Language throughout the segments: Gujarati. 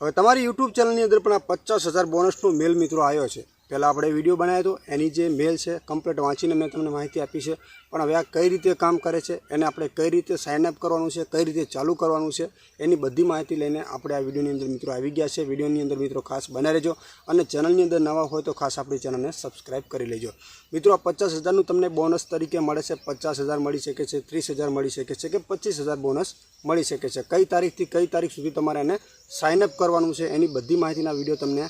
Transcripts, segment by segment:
હવે તમારી યુટ્યુબ ચેનલની અંદર પણ આ પચાસ હજાર બોનસનો મેલ મિત્રો આવ્યો છે. પહેલાં આપણે વીડિયો બનાવ્યો હતો. એની જે મેલ છે કમ્પ્લીટ વાંચીને મેં તમને માહિતી આપી છે. પણ હવે આ કઈ રીતે કામ કરે છે, એને આપણે કઈ રીતે સાઇન અપ કરવાનું છે, કઈ રીતે ચાલુ કરવાનું છે, એની બધી માહિતી લઈને આપણે આ વિડીયોની અંદર મિત્રો આવી ગયા છે. વિડીયોની અંદર મિત્રો ખાસ બના રહેજો અને ચેનલની અંદર નવા હોય તો ખાસ આપણી ચેનલને સબસ્ક્રાઇબ કરી લેજો. મિત્રો, આ પચાસ હજારનું તમને બોનસ તરીકે મળે છે. પચાસ હજાર મળી શકે છે, ત્રીસ હજાર મળી શકે છે કે પચીસ હજાર બોનસ મળી શકે છે. કઈ તારીખથી કઈ તારીખ સુધી તમારે એને સાઇન અપ કરવાનું છે, એની બધી માહિતીના વીડિયો તમને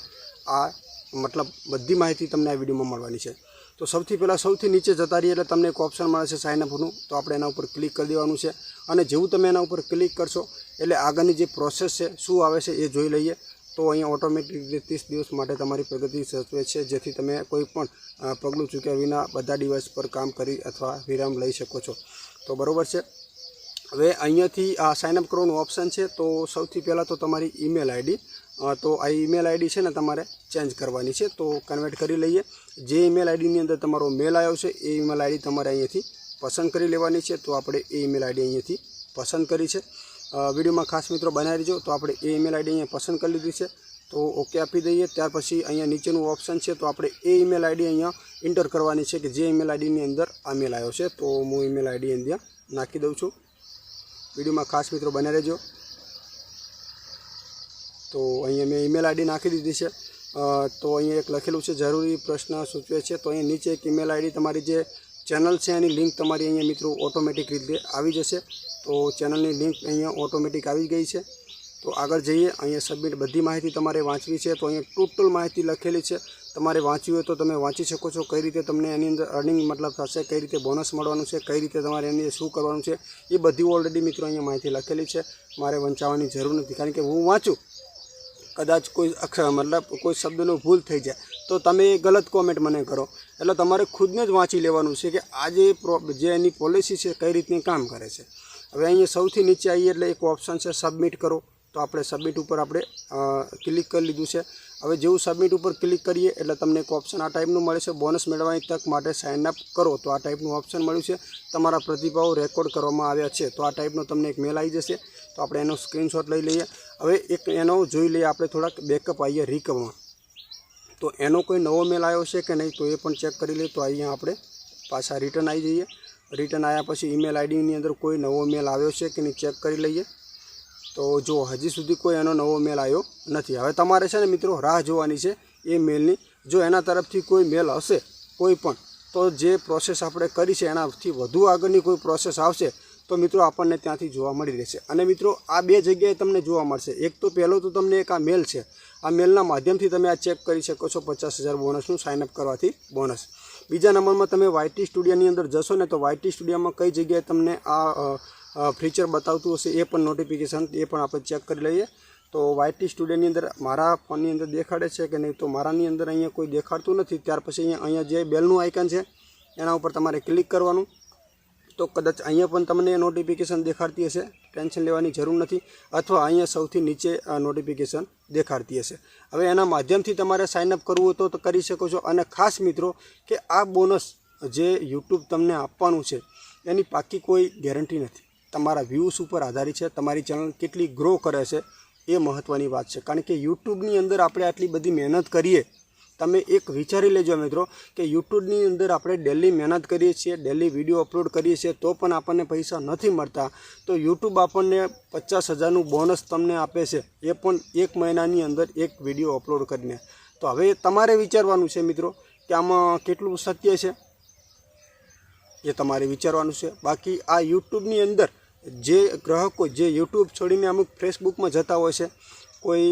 આ મતલબ બધી માહિતી તમને આ વિડીયોમાં મળવાની છે. તો સૌથી પહેલાં સૌથી નીચે જતા રહીએ એટલે તમને એક ઓપ્શન મળે છે સાઇન અપનું તો આપણે એના ઉપર ક્લિક કરી દેવાનું છે. અને જેવું તમે એના ઉપર ક્લિક કરશો, એટલે આગળની જે પ્રોસેસ છે, શું આવે છે એ જોઈ લઈએ. તો અહીંયા ઓટોમેટિક રીતે ત્રીસ દિવસ માટે તમારી પ્રગતિ સચવે છે, જેથી તમે કોઈ પણ પગલું ચૂક્યા વિના બધા ડિવાઇસ પર કામ કરી અથવા વિરામ લઈ શકો છો. તો બરાબર છે. હવે અહીંયાથી આ સાઇનઅપ કરવાનું ઓપ્શન છે. તો સૌથી પહેલાં તો તમારી ઈમેલ આઈડી તો આ ઈમેલ આઈડી છે ને તમારે ચેન્જ કરવાની છે, તો કન્વર્ટ કરી લઈએ. જે ઈમેલ આઈડીની અંદર તમારો મેલ આવ્યો છે, એ ઈમેલ આઈડી તમારે અહીંયાથી પસંદ કરી લેવાની છે, તો આપણે એ ઈમેલ આઈડી અહીંયાથી પસંદ કરી છે. વિડીયોમાં ખાસ મિત્રો બનાવી દેજો તો આપણે એ ઈમેલ આઈડી અહીંયા પસંદ કરી લીધી છે. તો ઓકે આપી દઈએ, ત્યાર પછી અહીંયા નીચેનું ઓપ્શન છે, તો આપણે એ ઈમેલ આઈડી અહીંયા એન્ટર કરવાની છે, કે જે ઈમેલ આઈડીની અંદર આ મેલ આવ્યો છે. તો હું ઈમેલ આઈડી અહીંયા નાખી દઉં છું. વિડીયોમાં ખાસ મિત્રો બનાવી રહેજો. તો અહીંયા મેં ઈમેલ આઈડી નાખી દીધી છે. તો અહીંયા એક લખેલું છે, જરૂરી પ્રશ્ન સૂચવે છે. તો અહીંયા નીચે એક ઈમેલ આઈડી તમારી જે ચેનલ છે, એની લિંક તમારી અહીંયા મિત્રો ઓટોમેટિક રીતે આવી જશે. તો ચેનલની લિંક અહીંયા ઓટોમેટિક આવી ગઈ છે. તો આગળ જઈએ, અહીંયા સબમિટ બધી માહિતી તમારે વાંચવી છે. તો અહીંયા ટોટલ માહિતી લખેલી છે. તમારે વાંચવી હોય તો તમે વાંચી શકો છો. કઈ રીતે તમને એની અંદર અર્નિંગ મતલબ થશે, કઈ રીતે બોનસ મળવાનું છે, કઈ રીતે તમારે એની શું કરવાનું છે, એ બધી ઓલરેડી મિત્રો અહીંયા માહિતી લખેલી છે. મારે વંચાવવાની જરૂર નથી. કારણ કે હું વાંચું કદાચ કોઈ અક્ષર, મતલબ કોઈ શબ્દનો ભૂલ થઈ જાય, તો તમે ગલત કોમેન્ટ મને કરો. એટલે તમારે ખુદને જ વાંચી લેવાનું છે કે આ જે જે એની પોલિસી છે, કઈ રીતની કામ કરે છે. હવે અહીંયા સૌથી નીચે આવીએ એટલે એક ઓપ્શન છે સબમિટ કરો. તો આપણે સબમિટ ઉપર આપણે ક્લિક કરી લીધું છે. હવે જેવું સબમિટ ઉપર ક્લિક કરીએ એટલે તમને એક ઓપ્શન આ ટાઈપનું મળે છે. બોનસ મેળવવાની તક માટે સાઇન અપ કરો. તો આ ટાઈપનું ઓપ્શન મળ્યું છે. તમારા પ્રતિભાવો રેકોર્ડ કરવામાં આવ્યા છે. તો આ ટાઈપનો તમને એક મેલ આવી જશે. તો આપણે એનો સ્ક્રીનશોટ લઈ લઈએ. હવે એક એનો જોઈ લઈએ આપણે થોડાક બેકઅપ આવીએ રિકવમાં તો એનો કોઈ નવો મેલ આવ્યો છે કે નહીં, તો એ પણ ચેક કરી લઈએ તો અહીંયા આપણે પાછા રિટર્ન આવી જઈએ. રિટર્ન આવ્યા પછી ઈમેલ આઈડીની અંદર કોઈ નવો મેલ આવ્યો છે કે નહીં ચેક કરી લઈએ. તો જો હજી સુધી કોઈ એનો નવો મેલ આવ્યો નથી. હવે તમારે છે ને મિત્રો રાહ જોવાની છે એ મેલની જો એના તરફથી કોઈ મેલ હશે, કોઈ પણ, તો જે પ્રોસેસ આપણે કરી છે એનાથી વધુ આગળની કોઈ પ્રોસેસ આવશે તો મિત્રો આપણને ત્યાંથી જોવા મળી રહેશે. અને મિત્રો, આ બે જગ્યાએ તમને જોવા મળશે. એક તો પહેલો તો તમને એક આ મેલ છે. આ મેલના માધ્યમથી તમે આ ચેક કરી શકો છો પચાસ હજાર બોનસનું સાઇન અપ કરવાથી બોનસ. બીજા નંબરમાં તમે વાયટી સ્ટુડિયોની અંદર જશો ને તો વાયટી સ્ટુડિયોમાં કઈ જગ્યાએ તમને આ ફીચર બતાવતું હશે એ પણ નોટિફિકેશન એ પણ આપણે ચેક કરી લઈએ. તો વાયટી સ્ટુડિયોની અંદર મારા ફોનની અંદર દેખાડે છે કે નહીં તો મારાની અંદર અહીંયા કોઈ દેખાડતું નથી. ત્યાર પછી અહીંયા અહીંયા જે બેલનું આઇકન છે, એના ઉપર તમારે ક્લિક કરવાનું. તો કદાચ અહીંયા પણ તમને નોટિફિકેશન દેખાડતી હશે. ટેન્શન લેવાની જરૂર નથી. અથવા અહીંયા સૌથી નીચે નોટિફિકેશન દેખાડતી હશે. હવે એના માધ્યમથી તમારે સાઇન અપ કરવું હોય તો કરી શકો છો. અને ખાસ મિત્રો, કે આ બોનસ જે યુટ્યુબ તમને આપવાનું છે, એની પાકી કોઈ ગેરંટી નથી. તમારા વ્યૂઝ ઉપર આધારિત છે. તમારી ચેનલ કેટલી ગ્રો કરે છે, એ મહત્ત્વની વાત છે. કારણ કે યુટ્યુબની અંદર આપણે આટલી બધી મહેનત કરીએ તમે એક વિચારી લેજો મિત્રો કે યુટ્યુબની અંદર આપણે ડેલી મહેનત કરીએ છીએ, ડેલી વીડિયો અપલોડ કરીએ છીએ, તો પણ આપણને પૈસા નથી મળતા. તો યુટ્યુબ આપણને પચાસ હજારનું બોનસ તમને આપે છે, એ પણ એક મહિનાની અંદર એક વીડિયો અપલોડ કરીને. તો હવે તમારે વિચારવાનું છે મિત્રો કે આમાં કેટલું સત્ય છે? એ તમારે વિચારવાનું છે. બાકી આ યુટ્યુબની અંદર જે ગ્રાહકો જે યુટ્યુબ છોડીને અમુક ફેસબુકમાં જતા હોય છે, કોઈ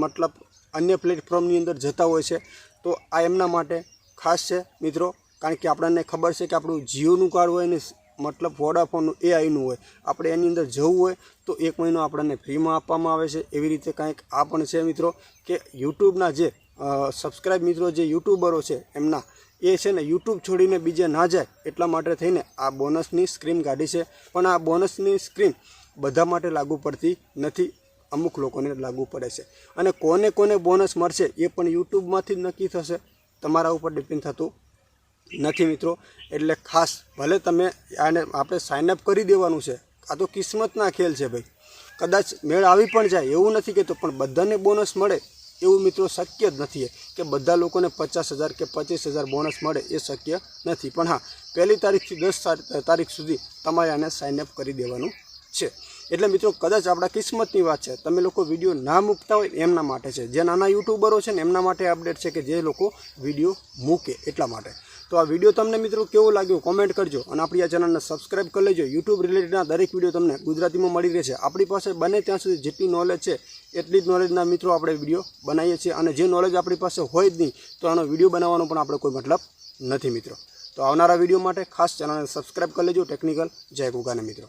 મતલબ અન્ય પ્લેટફોર્મની અંદર જતા હોય છે. તો આ એમના માટે ખાસ છે મિત્રો, કારણ કે આપણને ખબર છે કે આપણું જીઓનું કાર્ડ હોય ને મતલબ વોડાફોનનું એ આઈનું હોય. આપણે એની અંદર જવું હોય તો એક મહિનો આપણને ફ્રીમાં આપવામાં આવે છે. એવી રીતે કાંઈક આ પણ છે મિત્રો કે યુટ્યુબના જે સબસ્ક્રાઈબ મિત્રો જે યુટ્યુબરો છે એમના, એ છે ને યુટ્યુબ છોડીને બીજે ના જાય એટલા માટે થઈને આ બોનસની સ્ક્રીમ કાઢી છે. પણ આ બોનસની સ્ક્રીમ બધા માટે લાગુ પડતી નથી. અમુક લોકોને લાગુ પડે છે. અને કોને કોને બોનસ મળશે એ પણ યુટ્યુબમાંથી જ નક્કી થશે. તમારા ઉપર ડિપેન્ડ થતું નથી મિત્રો. એટલે ખાસ ભલે તમે આને આપણે સાઇન અપ કરી દેવાનું છે, આ તો કિસ્મતના ખેલ છે ભાઈ. કદાચ મેળ આવી પણ જાય, એવું નથી કહેતો, પણ બધાને બોનસ મળે એવું મિત્રો શક્ય જ નથી. કે બધા લોકોને પચાસ હજાર કે પચીસ હજાર બોનસ મળે એ શક્ય નથી. પણ હા, પહેલી તારીખથી દસ તારીખ સુધી તમારે આને સાઇન અપ કરી દેવાનું છે. એટલે મિત્રો કદાચ આપણા કિસ્મતની વાત છે. તમે લોકો વીડિયો ના મૂકતા હોય એમના માટે છે. જે નાના યુટ્યુબરો છે ને એમના માટે અપડેટ છે કે જે લોકો વીડિયો મૂકે એટલા માટે. તો આ વીડિયો તમને મિત્રો કેવો લાગ્યો કોમેન્ટ કરજો અને આપણી આ ચેનલને સબસ્ક્રાઇબ કરી લેજો. યુટ્યુબ રિલેટેડના દરેક વીડિયો તમને ગુજરાતીમાં મળી રહેશે. આપણી પાસે બને ત્યાં સુધી જેટલી નોલેજ છે, એટલી જ નોલેજના મિત્રો આપણે વીડિયો બનાવીએ છીએ. અને જે નોલેજ આપણી પાસે હોય જ નહીં, તો આનો વીડિયો બનાવવાનો પણ આપણે કોઈ મતલબ નથી મિત્રો. તો આવનારા વીડિયો માટે ખાસ ચેનલને સબસ્ક્રાઇબ કરી લેજો ટેકનિકલ જય ગુગાને મિત્રો.